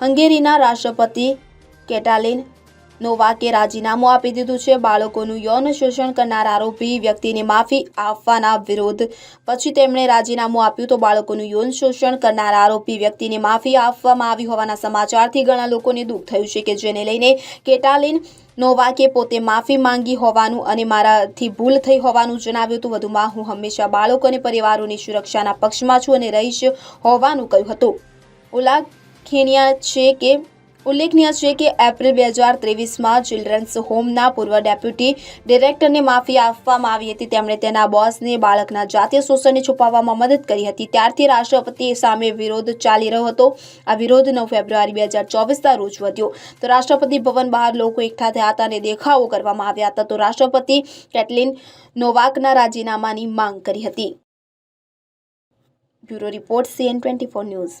હંગેરીના રાષ્ટ્રપતિ કેટાલિન નોવાકે રાજીનામું આપી દીધું છે. બાળકોનું યૌન શોષણ કરનાર આરોપી વ્યક્તિને માફી આપવાના વિરોધ. પછી તેમણે રાજીનામું આપ્યું તો બાળકોનું યૌન શોષણ કરનાર આરોપી વ્યક્તિને માફી આપવામાં આવી હોવાના સમાચારથી ઘણા લોકોને દુઃખ થયું છે કે જેને લઈને કેટાલિન નોવાકે પોતે માફી માંગી હોવાનું અને મારાથી ભૂલ થઈ હોવાનું જણાવ્યું હતું. વધુમાં, હું હંમેશા બાળકો અને પરિવારોની સુરક્ષાના પક્ષમાં છું અને રહીશ હોવાનું કહ્યું હતું ઉલ્લેખનીય છે કે, ઉલ્લેખનીય છે કે એપ્રિલ બે હજાર ત્રેવીસમાં ચિલ્ડ્રન્સ હોમના પૂર્વ ડેપ્યુટી ડિરેક્ટરને માફી આપવામાં આવી હતી. તેમણે તેના બોસને બાળકના જાતીય શોષણને છુપાવવામાં મદદ કરી હતી. ત્યારથી રાષ્ટ્રપતિ સામે વિરોધ ચાલી રહ્યો હતો. આ વિરોધ નવ ફેબ્રુઆરી બે હજાર ચોવીસના રોજ વધ્યો. તો રાષ્ટ્રપતિ ભવન બહાર લોકો એકઠા થયા હતા અને દેખાવો કરવામાં આવ્યા હતા. તો રાષ્ટ્રપતિ કેટલિન નોવાકના રાજીનામાની માંગ કરી હતી. Bureau report, CN twenty four news.